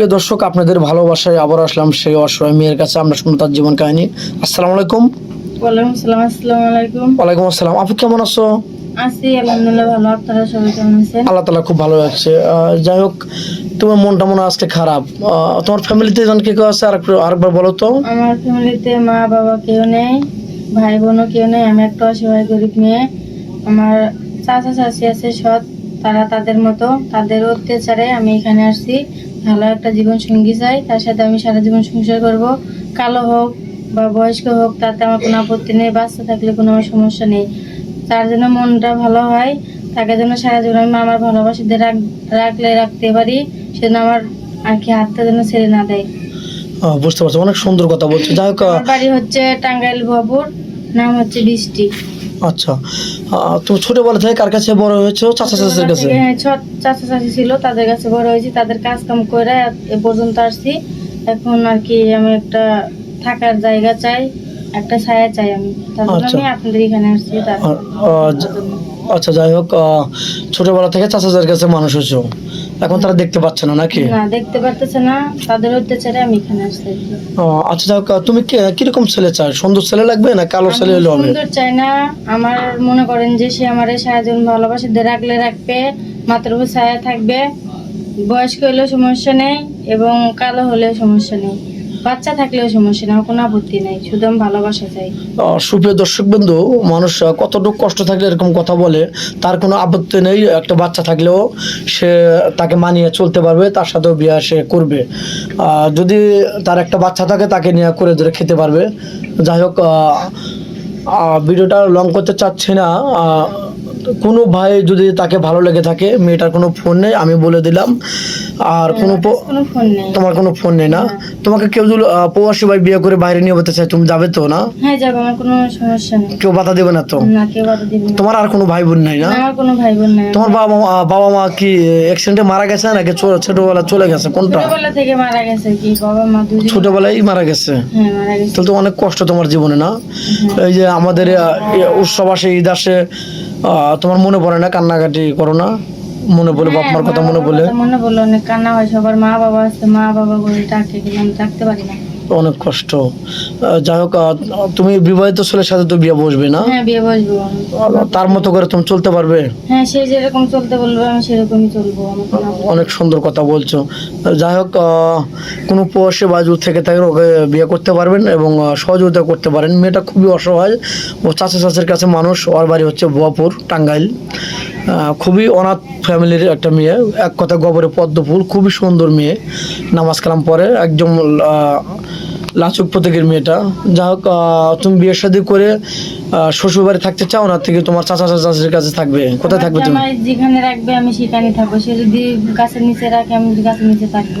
সুপ্রিয় দর্শক আপনাদের ভালোবাসায় আবার আসলাম সেই অসহায় মেয়ের কাছে। আমরা শুনব তার জীবন কাহিনী। আসসালামু আলাইকুম। ওয়ালাইকুম আসসালাম আসসালামু আলাইকুম। ওয়ালাইকুম আসসালাম। আপু কেমন আছো? আল্লাহ তালা খুব ভালো আছে আহ, যাই হোক তোমার মনটা মনে আজকে খারাপ। তোমার ফ্যামিলিতে জন কে কেউ আছে? আর আরেকবার বলো তো। আমার ফ্যামিলিতে মা বাবা কেউ নেই ভাই বোনও কেউ নেই। আমি একটা অসহায় গরিব মেয়ে। আমার চাচা চাচি আছে সৎ। তারা তাদের মতো তাদের অত্যাচারে আমি এখানে আসছি। ভালো একটা জীবন সঙ্গী চাই তার সাথে আমি সারা জীবন সংসার করব। কালো হোক বা বয়স্ক হোক তাতে আমার কোনো আপত্তি নেই বাচ্চা থাকলে কোনো আমার সমস্যা নেই। তার জন্য মনটা ভালো হয় তাকে যেন সারা জীবন আমি আমার ভালোবাসাতে রাখ রাখলে রাখতে পারি সেজন্য আমার আর কি হাতটা যেন ছেড়ে না দেয়। বুঝতে পারছ অনেক সুন্দর কথা বলছো। যাই হোক বাড়ি হচ্ছে টাঙ্গাইল ভপুর নাম হচ্ছে বৃষ্টি। আচ্ছা। তো ছোটবেলা থেকে কার কাছে বড় হয়েছো? চাচা চাচির কাছে? হ্যাঁ, চাচা চাচি ছিল তাদের কাছে বড় হয়েছি তাদের কাজ কাম করে এ পর্যন্ত আসছি। এখন আর কি আমি একটা থাকার জায়গা চাই একটা ছায়া চাই আমি। তার জন্য আচ্ছা। আমি আপনাদের এখানে আসছি তার আচ্ছা যাই হোক ছোটবেলা থেকে চাচাদের কাছে মানুষ হয়েছো। এখন তারা দেখতে পাচ্ছে না নাকি? না দেখতে পারতেছে না। তাদের অত্যাচারে আমি এখানে আর আচ্ছা যাই হোক তুমি কি- কীরকম ছেলে চাই সুন্দর ছেলে লাগবে না কালো ছেলে হলে হবে সুন্দর চাই না। আমার মনে করেন যে সে আমার সারা জীবন ভালোবাসে দিয়ে রাখলে রাখবে উপর ছায়া থাকবে। বয়স্ক হলেও সমস্যা নেই এবং কালো হলেও সমস্যা নেই। বাচ্চা থাকলেও সমস্যা নেই কোনো আপত্তি নেই, শুধু আমি ভালোবাসা চাই। সুপ্রিয় দর্শক বন্ধু, মানুষ কতটুকু কষ্ট থাকলে এরকম কথা বলে, তার কোনো আপত্তি নেই, একটা বাচ্চা থাকলেও সে তাকে মানিয়ে চলতে পারবে, তার সাথেও বিয়ে সে করবে। যদি তার একটা বাচ্চা থাকে, তাকে নিয়ে করে ধরে খেতে পারবে। যাই হোক ভিডিওটা লং করতে চাচ্ছি না কোনো ভাই যদি তাকে ভালো লেগে থাকে মেয়েটার কোনো ফোন নেই আমি বলে দিলাম। আর কোনো তোমার কোনো ফোন নেই না? তোমাকে কেউ যদি প্রবাসী ভাই বিয়ে করে বাইরে নিয়ে যেতে চায় তুমি যাবে তো না? হ্যাঁ যাব আমার কোনো সমস্যা নেই। কেউ বাধা দেবে না তো? না কেউ বাধা দিবে তোমার আর কোনো ভাই বোন নাই না? না, আমার কোনো ভাই বোন নাই। তোমার বাবা মা বাবা মা কি অ্যাক্সিডেন্টে মারা গেছে নাকি ছোটবেলা চলে গেছে? কোনটা? ছোটবেলা থেকে মারা গেছে কি? বাবা মা ছোটবেলায় মারা গেছে? হ্যাঁ মারা গেছে। তাহলে তো অনেক কষ্ট তোমার জীবনে না? এই যে আমাদের উৎসব আসে ঈদ আসে তোমার মনে পড়ে না কান্নাকাটি করো না? মনে বলে বাপ মার কথা মনে বলে মনে বলল অনেক কান্না হয় সবার মা বাবা আছে মা বাবা বলে ডাকে কিন্তু আমি ডাকতে পারি না। অনেক কষ্ট। যাই হোক তুমি বিবাহিত ছেলের সাথে তো বিয়ে বসবে না। হ্যাঁ বিয়ে বসবো তার মতো করে তুমি চলতে পারবে? হ্যাঁ সে যেরকম চলতে বলবে আমি সেরকমই চলবো আমার কোনো আপত্তি অনেক সুন্দর কথা বলছো। যাই হোক কোনো প্রবাসী বাজু থেকে তাকে ওকে বিয়ে করতে পারবেন এবং সহযোগিতা করতে পারেন। মেয়েটা খুবই অসহায়। ও চাচা চাচের কাছে মানুষ। ওর বাড়ি হচ্ছে বোয়াপুর টাঙ্গাইল। খুবই অনাথ ফ্যামিলির একটা মেয়ে। এক কথা গবরে পদ্ম ফুল খুবই সুন্দর মেয়ে। নামাজ কালাম পরে একদম আহ, লাচুক প্রতীকের মেয়েটা। যা হোক আহ, তুমি বিয়ের শাদী করে শ্বশুর বাড়ি থাকতে চাও না থেকে তোমার চাচা চাচির কাছে থাকবে? কোথায় থাকবে তুমি? যেখানে রাখবে আমি সেখানে থাকব। সে যদি গাছের নিচে রাখে আমি গাছের নিচে থাকব।